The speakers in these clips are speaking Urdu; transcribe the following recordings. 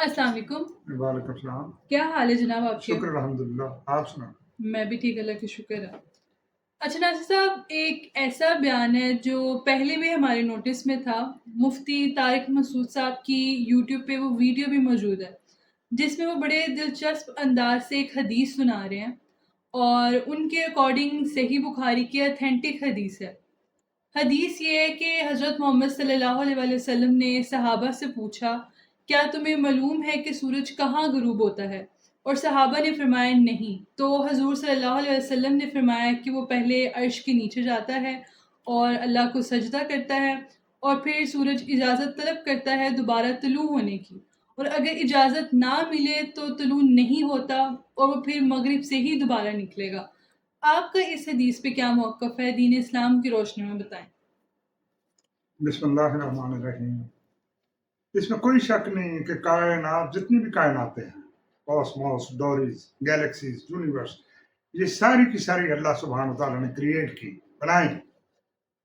السلام علیکم۔ وعلیکم السلام۔ کیا حال ہے جناب آپ کے؟ شکر الحمد للہ آپ سنا میں بھی ٹھیک اللہ کا شکر ہے۔ اچھا ناصر صاحب ایک ایسا بیان ہے جو پہلے بھی ہمارے نوٹس میں تھا۔ مفتی طارق مسعود صاحب کی یوٹیوب پہ وہ ویڈیو بھی موجود ہے جس میں وہ بڑے دلچسپ انداز سے ایک حدیث سنا رہے ہیں۔ اور ان کے اکارڈنگ صحیح بخاری کی اتھینٹک حدیث ہے۔ حدیث یہ ہے کہ حضرت محمد صلی اللہ علیہ وسلم نے صحابہ سے پوچھا کیا تمہیں معلوم ہے کہ سورج کہاں غروب ہوتا ہے؟ اور صحابہ نے فرمایا، نہیں۔ تو حضور صلی اللہ علیہ وسلم نے فرمایا کہ وہ پہلے عرش کے نیچے جاتا ہے اور اللہ کو سجدہ کرتا ہے اور پھر سورج اجازت طلب کرتا ہے دوبارہ طلوع ہونے کی۔ اور اگر اجازت نہ ملے تو طلوع نہیں ہوتا اور وہ پھر مغرب سے ہی دوبارہ نکلے گا۔ آپ کا اس حدیث پہ کیا موقف ہے؟ دین اسلام کی روشنی میں بتائیں۔ بسم اللہ الرحمن الرحیم۔ اس میں کوئی شک نہیں کہ کائنات جتنی بھی کائناتیں ہیں کاسموس ڈوریز، گیلیکسیز، یونیورس، یہ ساری کی ساری اللہ سبحانہ تعالیٰ نے کریٹ کی، بنائی۔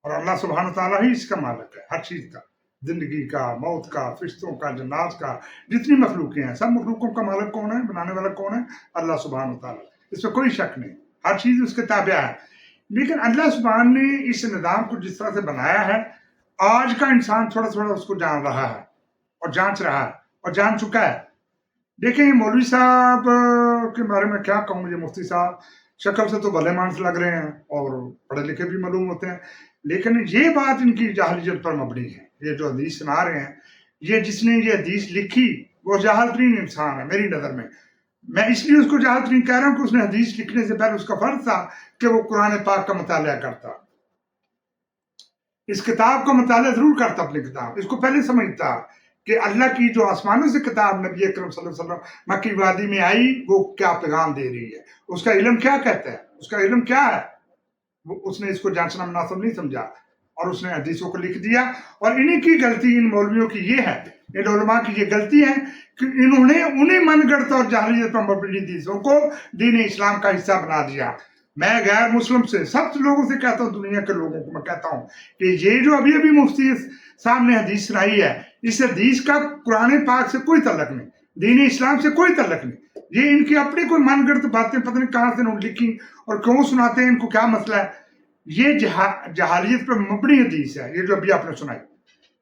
اور اللہ سبحانہ تعالیٰ ہی اس کا مالک ہے، ہر چیز کا، زندگی کا، موت کا، فرشتوں کا، جنات کا، جتنی مخلوقیں ہیں، سب مخلوقوں کا مالک کون ہے، بنانے والا کون ہے؟ اللہ سبحانہ تعالیٰ اس میں کوئی شک نہیں، ہر چیز اس کے تابع ہے۔ لیکن اللہ سبحان نے اس نظام کو جس طرح سے بنایا ہے، آج کا انسان تھوڑا تھوڑا اس کو جان رہا ہے۔ اور جانچ رہا ہے اور جان چکا ہے۔ دیکھیں مولوی صاحب کے بارے میں کیا کہوں یہ مفتی صاحب، شکل سے تو بھلے مانس لگ رہے ہیں اور پڑھے لکھے بھی معلوم ہوتے ہیں، لیکن یہ بات ان کی جہلیت پر مبنی ہے۔ یہ جو حدیث سنا رہے ہیں، یہ جس نے یہ حدیث لکھی، وہ جہل ترین انسان ہے میری نظر میں۔ میں اس لیے اس کو جہل ترین کہہ رہا ہوں کہ اس نے حدیث لکھنے سے پہلے اس کا فرض تھا کہ وہ قرآن پاک کا مطالعہ کرتا۔ اس کتاب کا مطالعہ ضرور کرتا اپنی کتاب۔ اس کو پہلے سمجھتا۔ کہ اللہ کی جو آسمانوں سے کتاب نبی اکرم صلی اللہ علیہ وسلم مکی وادی میں آئی، وہ کیا پیغام دے رہی ہے؟ اس کا علم کیا کہتا ہے؟ اس کا علم کیا ہے؟ وہ اس نے اس کو جانچنا مناسب نہیں سمجھا اور اس نے حدیثوں کو لکھ دیا۔ اور انہی کی غلطی ان مولویوں کی یہ ہے، ان علماء کی یہ غلطی ہے کہ انہوں نے انہیں من گڑتا اور جاہلیت پر مبنی حدیثوں کو دین اسلام کا حصہ بنا دیا۔ میں غیر مسلم سے سب لوگوں سے کہتا ہوں، دنیا کے لوگوں کو میں کہتا ہوں کہ یہ جو ابھی ابھی مفتی صاحب نے حدیث سنائی ہے اس حدیث کا قرآن پاک سے کوئی تعلق نہیں دین اسلام سے کوئی تعلق نہیں۔ یہ ان کی اپنی کوئی من گڑت باتیں پتہ نہیں کہاں سے انہوں نے لکھی اور کیوں سناتے ہیں ان کو کیا مسئلہ ہے۔ یہ جہالیت پر مبنی حدیث ہے یہ جو ابھی آپ نے سنائی۔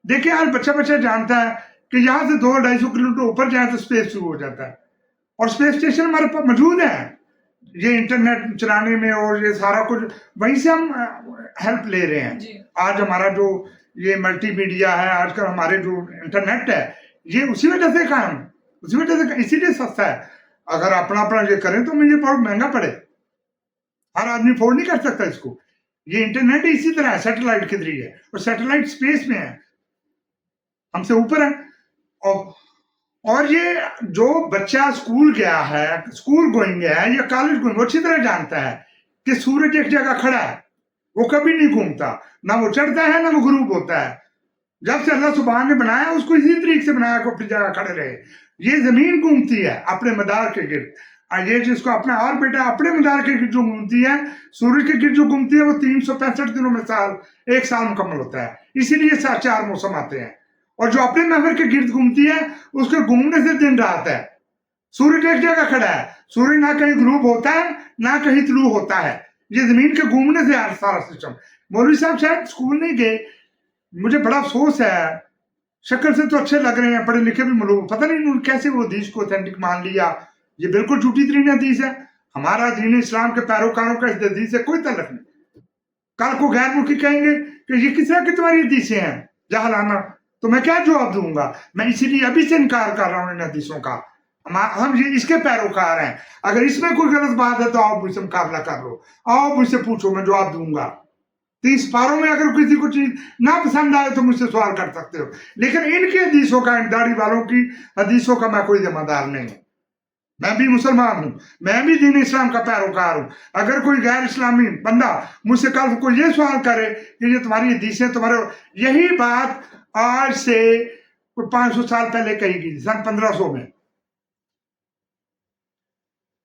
دیکھیں آج بچہ بچہ جانتا ہے کہ یہاں سے دو ڈھائی سو کلو میٹر اوپر جائیں تو اسپیس شروع ہو جاتا ہے۔ اور اسپیس اسٹیشن ہمارے پاس موجود ہے۔ یہ انٹرنیٹ چلانے میں اور یہ سارا کچھ وہیں سے ہم ہیلپ لے رہے ہیں۔ جی۔ آج ہمارا جو یہ ملٹی میڈیا ہے، آج کل ہمارے جو انٹرنیٹ ہے، یہ اسی وجہ سے قائم، اسی وجہ سے اسی لیے سستا ہے۔ اگر اپنا اپنا یہ کریں تو ہمیں یہ بہت مہنگا پڑے۔ ہر آدمی فورڈ نہیں کر سکتا اس کو۔ یہ انٹرنیٹ اسی طرح ہے سیٹلائٹ کے ذریعے۔ اور سیٹلائٹ اسپیس میں ہے۔ ہم سے اوپر ہے اور اور یہ جو بچہ اسکول گیا ہے اسکول گوئنگ ہے یا کالج گوئنگ وہ اچھی طرح جانتا ہے کہ سورج ایک جگہ کھڑا ہے۔ وہ کبھی نہیں گھومتا، نہ وہ چڑھتا ہے، نہ وہ غروب ہوتا ہے۔ جب سے اللہ سبحان نے بنایا، اس کو اسی طریقے سے بنایا کہ اپنی جگہ کھڑے رہے۔ یہ زمین گھومتی ہے اپنے مدار کے گرد۔ یہ جس کو اپنا اور بیٹا اپنے مدار کے گرد جو گھومتی ہے، سورج کے گرد جو گھومتی ہے، وہ تین سو پینسٹھ دنوں میں سال، ایک سال مکمل ہوتا ہے۔ اسی لیے چار موسم آتے ہیں۔ اور جو اپنے محور کے گرد گھومتی ہے، اس کے گھومنے سے دن رات ہے۔ سورج ایک جگہ کھڑا ہے۔ سورج نہ کہیں غروب ہوتا ہے، نہ کہیں طلوع ہوتا ہے۔ یہ زمین کے گھومنے سے سارا سسٹم مولوی صاحب شاید اسکول نہیں گئے، مجھے بڑا افسوس ہے۔ شکل سے تو اچھے لگ رہے ہیں، پڑھے لکھے بھی معلوم پتہ نہیں انہوں نے کیسے وہ حدیث کو اتھینٹک مان لیا۔ یہ بالکل جھوٹی ترین حدیث ہے۔ ہمارا دین اسلام کے پیروکاروں کا اس حدیث سے کوئی تعلق نہیں۔ کل کو غیر ملکی کہیں گے کہ یہ کس طرح کی تمہاری حدیثیں ہیں؟ جہلانا تو میں کیا جواب دوں گا؟ میں اسی لیے ابھی سے انکار کر رہا ہوں ان حدیثوں کا۔ ہم یہ اس کے پیروکار ہیں۔ اگر اس میں کوئی غلط بات ہے تو آپ مجھ سے مقابلہ کر لو۔ آؤ مجھ سے پوچھو، میں جواب دوں گا۔ تیس پاروں میں اگر کسی کو چیز نہ پسند آئے تو مجھ سے سوال کر سکتے ہو۔ لیکن ان کی حدیثوں کا ان داڑھی والوں کی حدیثوں کا میں کوئی ذمہ دار نہیں ہوں۔ میں بھی مسلمان ہوں۔ میں بھی دین اسلام کا پیروکار ہوں۔ اگر کوئی غیر اسلامی بندہ مجھ سے کل کو یہ سوال کرے کہ یہ تمہاری حدیثیں، تمہارے یہی بات آج سے کوئی پانچ سو سال پہلے کہی گئی سن پندرہ سو میں۔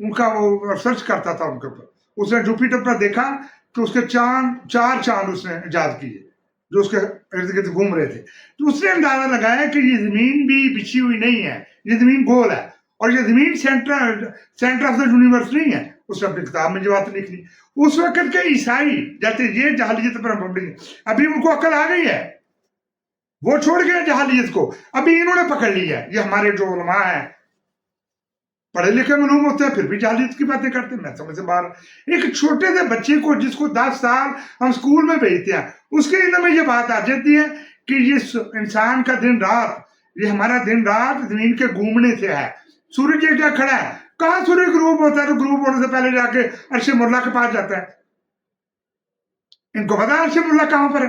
ان کا وہ سرچ کرتا تھا ان کے اوپر۔ اس نے جوپیٹر پر دیکھا کہ اس کے چاند، چار چاند اس نے ایجاد کیے، جو اس کے ارد گرد گھوم رہے تھے۔ تو اس نے اندازہ لگایا کہ یہ زمین بھی بچھی ہوئی نہیں ہے، یہ زمین گول ہے اور یہ زمین centre centre of the universe نہیں ہے۔ اس نے اپنی کتاب میں جو بات لکھ لی۔ اس وقت کے عیسائی جاتے یہ جہالیت پر ابھی ان کو عقل آ گئی ہے۔ وہ چھوڑ گئے جہالیت کو۔ ابھی انہوں نے پکڑ لی ہے۔ یہ ہمارے جو علماء ہیں پڑھے لکھے منہوم ہوتے ہیں، پھر بھی جہلیت کی باتیں کرتے ہیں۔ میں سمجھ سے باہر۔ ایک چھوٹے سے بچے کو جس کو دس سال ہم اسکول میں بھیجتے ہیں، اس کے علم میں یہ بات آ جاتی ہے کہ یہ انسان کا دن رات، یہ ہمارا دن رات زمین کے گھومنے سے ہے۔ سورج یہ کیا کھڑا ہے۔ کہاں سورج گروپ ہوتا ہے؟ تو گروپ ہونے سے پہلے جا کے عرش مرلا کے پاس جاتا ہے۔ ان کو پتا عرش مرلا کہاں پر ہے؟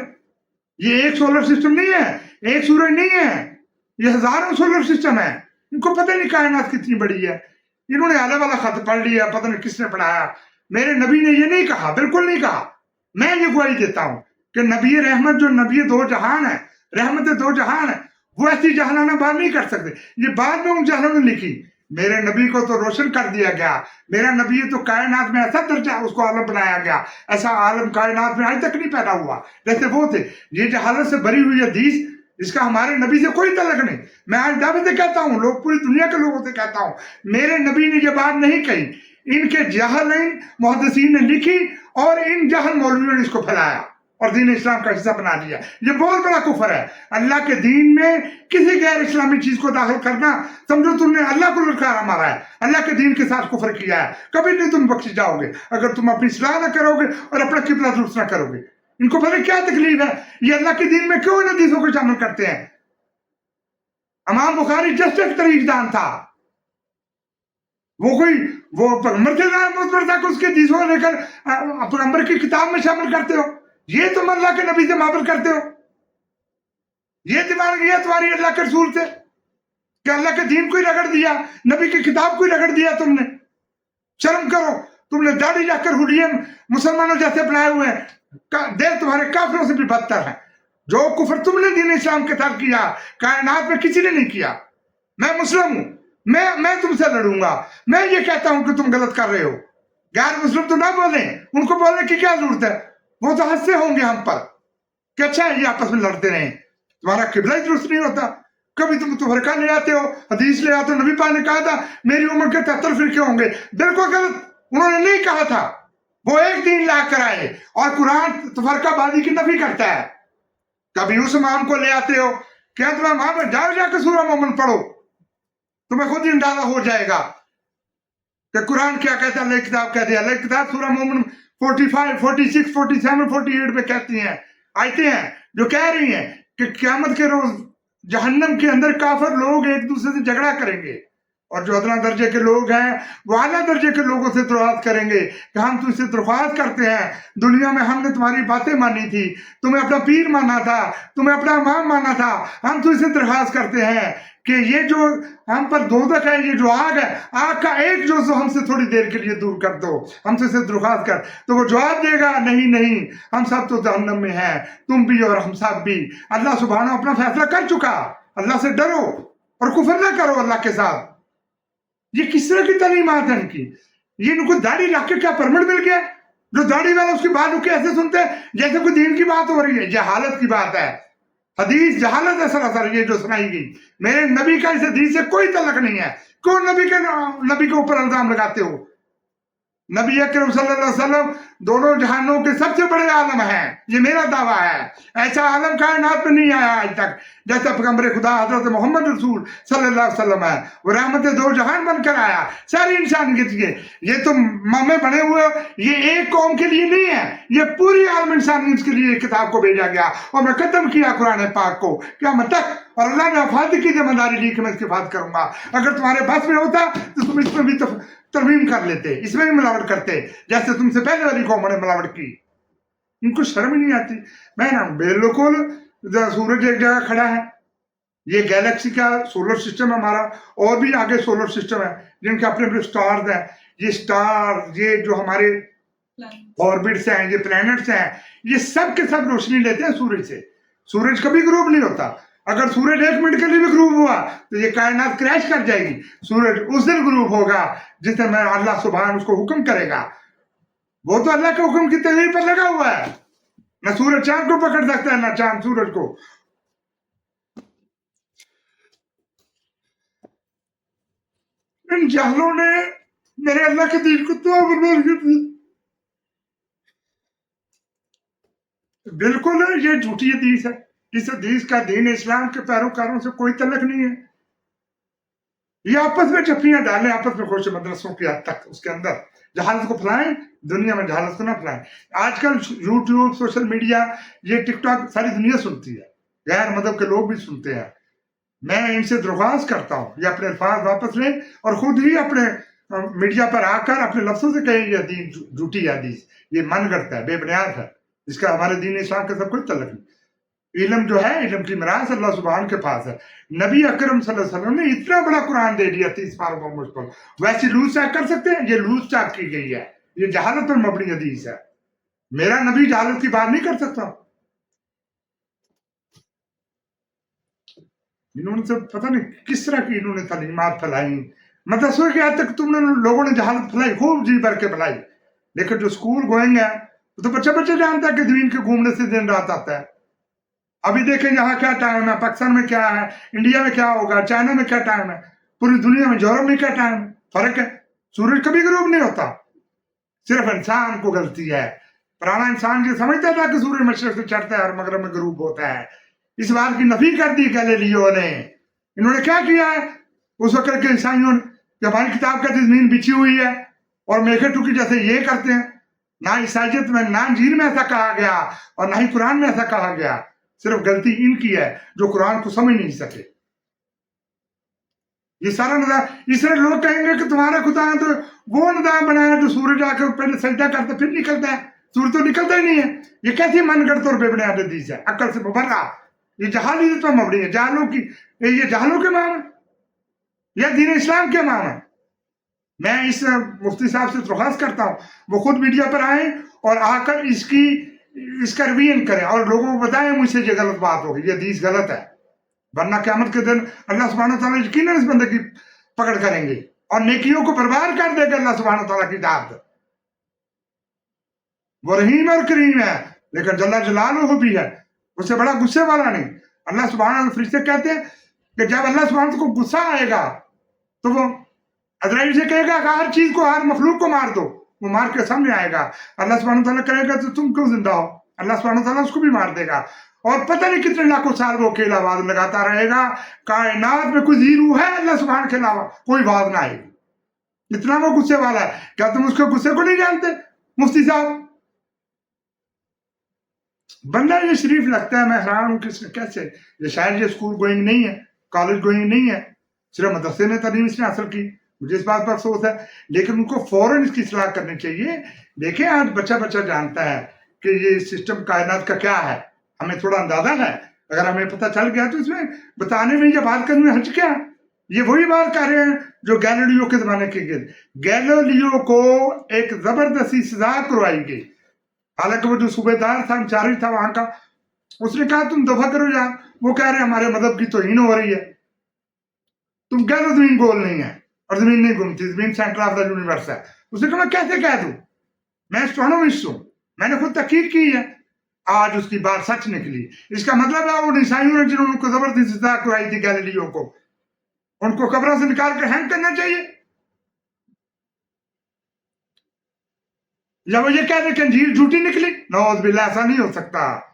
یہ ایک سولر سسٹم نہیں ہے، ایک سورج نہیں ہے۔ یہ ہزاروں سولر سسٹم ہے ان کو پتہ نہیں کائنات کتنی بڑی ہے۔ انہوں نے آنے والا خط پڑھ لیا، پتہ نہیں کس نے پڑھایا۔ میرے نبی نے یہ نہیں کہا، بالکل نہیں کہا۔ میں یہ گواہی دیتا ہوں کہ نبی رحمت جو نبی دو جہان ہے، رحمت دو جہان ہے، وہ ایسی جہانانہ بات نہیں کر سکتے۔ یہ بعد میں ان جہانوں نے لکھی۔ میرے نبی کو تو روشن کر دیا گیا۔ میرا نبی تو کائنات میں ایسا درجہ اس کو عالم بنایا گیا۔ ایسا عالم کائنات میں آج تک نہیں پیدا ہوا۔ جیسے وہ تھے، یہ جہالت سے بری ہوئی حدیث اس کا ہمارے نبی سے کوئی تعلق نہیں۔ میں آج دعوے سے کہتا ہوں، لوگ پوری دنیا کے لوگوں سے کہتا ہوں، میرے نبی نے یہ بات نہیں کہی۔ ان کے جہلین محدثین نے لکھی اور ان جہل مولویوں نے اس کو پھیلایا اور دین اسلام کا حصہ بنا لیا یہ بہت بڑا کفر ہے۔ اللہ کے دین میں کسی غیر اسلامی چیز کو داخل کرنا، سمجھو تم نے اللہ کو لٹکارا مارا ہے۔ اللہ کے دین کے ساتھ کفر کیا ہے۔ کبھی نہیں تم بخش جاؤ گے۔ اگر تم اپنی اصلاح نہ کرو گے اور اپنا قبلہ درست نہ کرو گے۔ ان کو پتہ کیا تکلیف ہے؟ یہ اللہ کے دین میں کیوں ان حدیثوں کو شامل کرتے ہیں؟ امام بخاری جسٹ ایک طریق دان تھا۔ وہ کوئی وہ پیغمبر کے مرزا کو اس کے حدیثوں لے کر پیغمبر کی کتاب میں شامل کرتے ہو۔ یہ تم اللہ کے نبی سے معبر کرتے ہو۔ یہ دماغ یہ تمہاری اللہ کے رسول سے کہ اللہ کے دین کو ہی رگڑ دیا، نبی کی کتاب کو ہی رگڑ دیا تم نے۔ شرم کرو، تم نے داڑھی جا کر ہڈیے مسلمانوں جیسے بنائے ہوئے ہیں۔ دیر تمہارے کافروں سے بھی بدتر ہے۔ جو کفر تم نے دین اسلام کے ساتھ کیا، کائنات میں کسی نے نہیں کیا۔ میں مسلم ہوں۔ میں میں تم سے لڑوں گا۔ میں یہ کہتا ہوں کہ تم غلط کر رہے ہو۔ غیر مسلم تو نہ بولیں۔ ان کو بولنے کی کیا ضرورت ہے؟ وہ تو ہنستے ہوں گے ہم پر۔ کہ اچھا یہ آپس میں لڑتے رہے تمہارا قبلہ ہی درست نہیں ہوتا۔ کبھی تم تو فرقہ لے آتے ہو، حدیث لے آتے ہو، نبی پا نے کہا تھا، میری عمر کے تہتر فرقے ہوں گے۔ بالکل غلط۔ انہوں نے نہیں کہا تھا۔ وہ ایک دین لا کر آئے اور قرآن فرقہ بازی کی نفی کرتا ہے۔ کبھی اس امام کو لے آتے ہو، کیا تمہیں امام جاؤ، جا کے سورہ مومن پڑھو۔ تمہیں خود ہی اندازہ ہو جائے گا کہ قرآن کیا کہتا ہے، اللہ کتاب کہتے ہے اللہ کتاب سورہ مومن forty five forty six forty seven forty eight میں کہتی ہیں۔ آئیتے ہیں جو کہہ رہی ہیں کہ قیامت کے روز جہنم کے اندر کافر لوگ ایک دوسرے سے جھگڑا کریں گے۔ اور جو ادنا درجے کے لوگ ہیں، وہ اعلیٰ درجے کے لوگوں سے درخواست کریں گے کہ ہم تم سے درخواست کرتے ہیں، دنیا میں ہم نے تمہاری باتیں مانی تھی، تمہیں اپنا پیر مانا تھا، تمہیں اپنا امام مانا تھا، ہم تم سے درخواست کرتے ہیں کہ یہ جو ہم پر دوزک ہے، یہ جو آگ ہے، آگ کا ایک جو ہم سے تھوڑی دیر کے لیے دور کر دو، ہم سے صرف درخواست کر۔ تو وہ جواب دے گا، نہیں نہیں، ہم سب تو جہنم میں ہیں، تم بھی اور ہم سب بھی۔ اللہ سبحانہ اپنا فیصلہ کر چکا۔ اللہ سے ڈرو اور کفر نہ کرو اللہ کے ساتھ۔ یہ کس طرح کی تعلیمات ہیں ان کی یہ ان کو داڑھی رکھ کے کیا پرمٹ مل گیا؟ جو داڑھی والا اس کی بات رکے ایسے سنتے ہیں جیسے کوئی دین کی بات ہو رہی ہے، جہالت کی بات ہے۔ حدیث جہالت ہے سراسر، یہ جو سنائی گئی۔ میرے نبی کا اس حدیث سے کوئی تعلق نہیں ہے۔ کون نبی کے نبی کے اوپر الزام لگاتے ہو؟ نبی اکرم صلی اللہ علیہ وسلم دونوں جہانوں کے سب سے بڑے عالم ہیں۔ یہ میرا دعویٰ ہے۔ ایسا عالم کائنات میں نہیں آیا آج تک۔ جیسا پیغمبر خدا حضرت محمد رسول صلی اللہ علیہ وسلم ہے، وہ رحمت دو جہان بن کر آیا۔ ساری انسان کے لیے۔ یہ تو مامے بنے ہوئے یہ ایک قوم کے لیے نہیں ہے۔ یہ پوری عالم انسانیت کے لیے کتاب کو بھیجا گیا۔ اور میں قدم کیا قرآن پاک کو۔ کیا مت اور اللہ نے افاد کی ذمہ داری لی کہ میں اس کی بات کروں گا۔ اگر تمہارے بس میں ہوتا تو تم اس میں بھی تو ترمیم کر لیتے اس میں بھی ملاوٹ کرتے۔ جیسے تم سے پہلے والی قوموں نے ملاوٹ کی۔ ان کو شرم ہی نہیں آتی۔ میں بالکل سورج ایک جگہ کھڑا ہے۔ یہ گیلیکسی کا سولر سسٹم ہمارا اور بھی آگے سولر سسٹم ہے جن کے اپنے اپنے سٹارز ہیں۔ یہ سٹار یہ جو ہمارے آربٹس ہیں یہ پلانٹس ہیں یہ سب کے سب روشنی لیتے ہیں سورج سے۔ سورج کبھی گروپ نہیں ہوتا۔ اگر سورج ایک منٹ کے لیے بھی غروب ہوا تو یہ کائنات کریش کر جائے گی۔ سورج اس دن غروب ہوگا جس دن میں اللہ سبحان اس کو حکم کرے گا۔ وہ تو اللہ کے حکم کی تحریر پر لگا ہوا ہے۔ نہ سورج چاند کو پکڑ سکتا ہے، نہ چاند سورج کو۔ ان جہلوں نے میرے اللہ کے دین کو تو برباد کر دیا۔ بالکل یہ جھوٹی حدیث ہے۔ اس حدیث کا دین اسلام کے پیروکاروں سے کوئی تعلق نہیں ہے۔ یہ آپس میں چپیاں ڈالیں، آپس میں خوش مدرسوں کی حد تک، اس کے اندر۔ جہالت کو پھیلائیں، دنیا میں جہالت کو نہ پھیلائیں۔ آج کل یوٹیوب، سوشل میڈیا، یہ ٹک ٹاک ساری دنیا سنتی ہے۔ غیر مذہب کے لوگ بھی سنتے ہیں۔ میں ان سے درخواست کرتا ہوں، یہ اپنے الفاظ واپس لیں اور خود ہی اپنے میڈیا پر آ کر اپنے لفظوں سے کہیں، یہ دین جھوٹی حدیث، یہ من کرتا ہے، بے بنیاد ہے۔ اس کا ہمارے دین اسلام کے سب کچھ تعلق نہیں۔ علم جو ہے، علم کی مراز اللہ سبحان کے پاس ہے۔ نبی اکرم صلی اللہ علیہ وسلم نے اتنا بڑا قرآن دے دیا تیس پاروں کو مجھ پر ویسی لوز چاک کر سکتے ہیں؟ یہ لوز چاک کی گئی ہے۔ یہ جہالت پر مبنی حدیث ہے۔ میرا نبی جہالت کی بات نہیں کر سکتا۔ انہوں نے سب پتہ نہیں کس طرح کی انہوں نے تعلیمات پھیلائی۔ مطلب سو کہ آج تک تم نے لوگوں نے جہالت پھیلائی، خوب جی بھر کے پھیلائی۔ لیکن جو اسکول گوئنگ ہے تو بچہ بچہ جانتا ہے کہ زمین کے گھومنے سے دن رات آتا ہے۔ ابھی دیکھیں یہاں کیا ٹائم ہے، پاکستان میں کیا ہے، انڈیا میں کیا ہوگا، چائنا میں کیا ٹائم ہے، پوری دنیا میں یورپ میں کیا ٹائم فرق ہے۔ سورج کبھی غروب نہیں ہوتا۔ صرف انسان کو غلطی ہے۔ پرانا انسان یہ سمجھتا تھا کہ سورج مشرق سے چڑھتا ہے اور مغرب میں غروب ہوتا ہے۔ اس بات کی نفی کر دی گلیلیو نے۔ انہوں نے کیا کیا ہے؟ اس وقت کے عیسائیوں نے ہماری کتاب کا تزمین بچھی ہوئی ہے اور میکے ٹوکی جیسے یہ کرتے ہیں۔ نہ عیسائیت میں، نہ جین میں ایسا کہا گیا اور نہ ہی قرآن میں ایسا کہا گیا۔ صرف غلطی ان کی ہے جو قرآن کو سمجھ نہیں سکے۔ یہ سارا نظام، اس لیے لوگ کہیں گے کہ تمہارا خدا ہے تو وہ نظام بنایا جو سورج آ کے پہلے سجدہ کرتا پھر نکلتا ہے۔ سورج تو نکلتا ہی نہیں ہے۔ یہ کیسی من گڑھ طور پہ بنیاد حدیث ہے؟ عقل سے مبرہ۔ یہ جہالیت پر مبڑی ہے۔ جہالوں کی، یہ جہالوں کے مام ہے یا دین اسلام کے مام ہے میں اس مفتی صاحب سے درخواست کرتا ہوں۔ وہ خود میڈیا پر آئیں اور آ کر اس کی اس کا روین کریں اور لوگوں کو بتائیں مجھ سے یہ غلط بات ہوگی، یہ حدیث غلط ہے۔ ورنہ قیامت کے دن اللہ سبحانہ تعالیٰ یقیناً اس بندے کی پکڑ کریں گے اور نیکیوں کو برباد کر دے گا اللہ سبحانہ تعالیٰ کی داد۔ وہ رحیم اور کریم ہے، لیکن جلال جلال وہ بھی ہے۔ اس سے بڑا غصے والا نہیں۔ اللہ سبحانہ فرشتے کہتے ہیں کہ جب اللہ سبحانہ کو غصہ آئے گا تو وہ ادرائی سے کہے گا کہ ہر چیز کو، ہر مخلوق کو مار دو۔ وہ مار کے سامنے آئے گا۔ اللہ سبحانہ تعالیٰ کہے گا تو تم کیوں زندہ ہو؟ اللہ سبحانہ تعالیٰ اس کو بھی مار دے گا۔ اور پتہ نہیں کتنے لاکھوں سال وہ اکیلا آواز لگاتا رہے گا۔ کائنات میں کوئی زیرو ہے اللہ سبحانہ کے علاوہ؟ کوئی آواز نہ آئے گی اتنا وہ غصے والا ہے۔ کیا تم اس کے غصے کو نہیں جانتے؟ مفتی صاحب، بندہ یہ شریف لگتا ہے، میں حیران ہوں کہ کیسے؟ یہ شاید یہ اسکول گوئنگ نہیں ہے کالج گوئنگ نہیں ہے۔ صرف مدرسے نے تعلیم اس نے حاصل کی۔ مجھے اس بات پر افسوس ہے، لیکن ان کو فوراً اس کی اصلاح کرنی چاہیے۔ دیکھیں، آج بچہ بچہ جانتا ہے کہ یہ سسٹم کائنات کا کیا ہے۔ ہمیں تھوڑا اندازہ ہے۔ اگر ہمیں پتہ چل گیا تو اس میں بتانے میں یا بات کرنے میں حج کیا یہ وہی بات کر رہے ہیں جو گیلیلیو کے زمانے کے گئے گیلیلیو کو ایک زبردستی سزا کروائی گئی۔ حالانکہ وہ جو صوبے دار تھا، انچارج تھا وہاں کا، اس نے کہا، تم دفاع کرو یار وہ کہہ رہے ہیں، ہمارے مذہب کی توہین ہو رہی ہے۔ تم گیلو دین بول نہیں ہے۔ اور زمین نہیں گھومتی، زمین سینٹر آف دا یونیورس ہے۔ اسے کہ میں کیسے کہہ دوں؟ میں اسٹرانومسٹ ہوں میں نے خود تحقیق کی ہے۔ آج اس کی بات سچ نکلی۔ اس کا مطلب ہے ان عیسائیوں نے جنہوں کو زبردستی سزا کرائی تھی گیلیلیو کو، ان کو قبروں سے نکال کر ہینگ کرنا چاہیے۔ یا وہ یہ کہہ دے کہ انجیل جھوٹی نکلی؟ نوز باللہ، ایسا نہیں ہو سکتا۔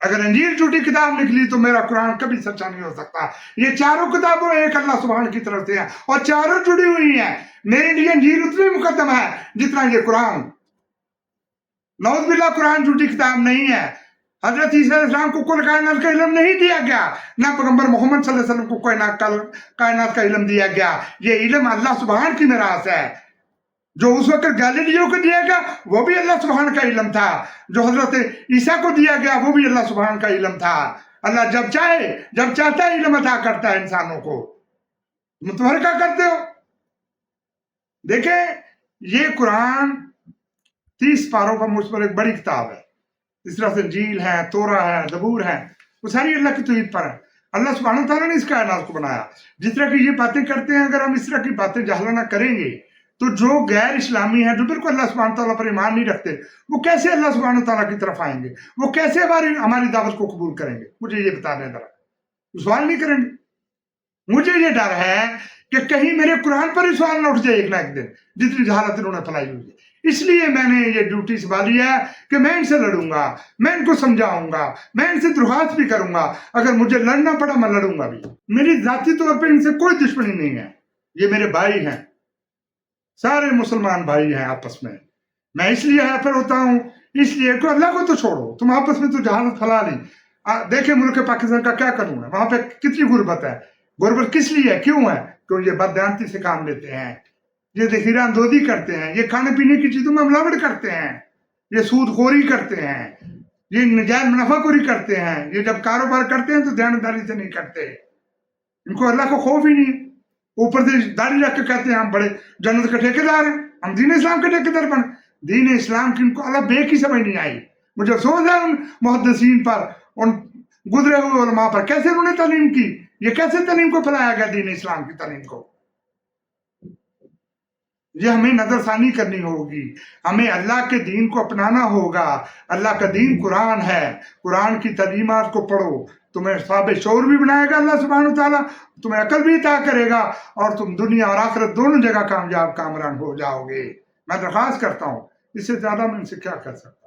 اگر انجیل چھوٹی کتاب لکھ لی تو میرا قرآن کبھی سچا نہیں ہو سکتا۔ یہ چاروں کتابوں ایک اللہ سبحان کی طرف سے ہیں اور چاروں جڑی ہوئی ہیں۔ میرے لیے انجیل اتنی مقدم ہے جتنا یہ قرآن۔ نوز باللہ قرآن جھوٹی کتاب نہیں ہے۔ حضرت عیسیٰ علیہ السلام کو کل کائنات کا علم نہیں دیا گیا۔ نہ پیغمبر محمد صلی اللہ علیہ وسلم کو کائنات کا علم دیا گیا۔ یہ علم اللہ سبحان کی میراث ہے۔ جو اس وقت گیلیلیو کو دیا گیا، وہ بھی اللہ سبحان کا علم تھا۔ جو حضرت عیسیٰ کو دیا گیا، وہ بھی اللہ سبحان کا علم تھا۔ اللہ جب چاہے، جب چاہتا ہے، علم عطا کرتا ہے انسانوں کو۔ متحر کرتے ہو۔ دیکھیں، یہ قرآن تیس پاروں کا مجھ پر ایک بڑی کتاب ہے۔ اس طرح سے جھیل ہے تورا ہے زبور ہے وہ ساری اللہ کی توحید پر ہے اللہ سبحانہ تعالیٰ نے اس کائنات کو بنایا۔ جس طرح کی یہ باتیں کرتے ہیں، اگر ہم اس طرح کی باتیں جہلانہ کریں گے تو جو غیر اسلامی ہیں جو بالکل اللہ سبحانہ تعالیٰ پر ایمان نہیں رکھتے، وہ کیسے اللہ سبحانہ تعالیٰ کی طرف آئیں گے؟ وہ کیسے ہماری ہماری دعوت کو قبول کریں گے؟ مجھے یہ بتا دیں ذرا سوال نہیں کریں گے۔ مجھے یہ ڈر ہے کہ کہیں میرے قرآن پر ہی سوال نہ اٹھ جائے ایک نہ ایک دن، جتنی جہالت انہوں نے پھیلائی ہوئی ہے۔ اس لیے میں نے یہ ڈیوٹی سنبھالی ہے کہ میں ان سے لڑوں گا، میں ان کو سمجھاؤں گا، میں ان سے درخواست بھی کروں گا۔ اگر مجھے لڑنا پڑا، میں لڑوں گا بھی۔ میری ذاتی طور پہ ان سے کوئی دشمنی نہیں ہے۔ یہ میرے بھائی ہیں۔ سارے مسلمان بھائی ہیں آپس میں۔ میں اس لیے پھر ہوتا ہوں، اس لیے کہ اللہ کو تو چھوڑو، تم آپس میں تو جہانت پھیلا لی دیکھیں ملک پاکستان کا کیا کروں ہے وہاں پہ کتنی غربت ہے۔ غربت کس لیے ہے؟ کیوں ہے؟ کیوں یہ بدیانتی سے کام لیتے ہیں۔ یہ ذخیرہ اندوزی کرتے ہیں، یہ کھانے پینے کی چیزوں میں ملاوٹ کرتے ہیں۔ یہ سود خوری کرتے ہیں۔ یہ نجائز منافع خوری کرتے ہیں۔ یہ جب کاروبار کرتے ہیں تو دیانداری سے نہیں کرتے۔ ان کو اللہ کو خوف ہی نہیں۔ اوپر سے داری رکھ کے کہتے ہیں ہم بڑے جنت کے ٹھیکے دار ہیں، ہم دین اسلام کے ٹھیکے دار بنے دین اسلام کی ان کو اللہ بیک ہی سمجھ نہیں آئی۔ مجھے افسوس ہے ان محدثین پر، ان گزرے ہوئے علماء پر۔ کیسے انہوں نے تعلیم کی؟ یہ کیسے تعلیم کو پھیلایا گیا دین اسلام کی تعلیم کو؟ یہ ہمیں نظر ثانی کرنی ہوگی۔ ہمیں اللہ کے دین کو اپنانا ہوگا۔ اللہ کا دین قرآن ہے۔ قرآن کی تعلیمات کو پڑھو۔ تمہیں صاحب شعور بھی بنائے گا اللہ سبحانہ تعالیٰ تمہیں عقل بھی عطا کرے گا، اور تم دنیا اور آخرت دونوں جگہ کامیاب، کامران ہو جاؤ گے۔ میں درخواست کرتا ہوں، اس سے زیادہ میں ان سے کیا کر سکتا ہوں؟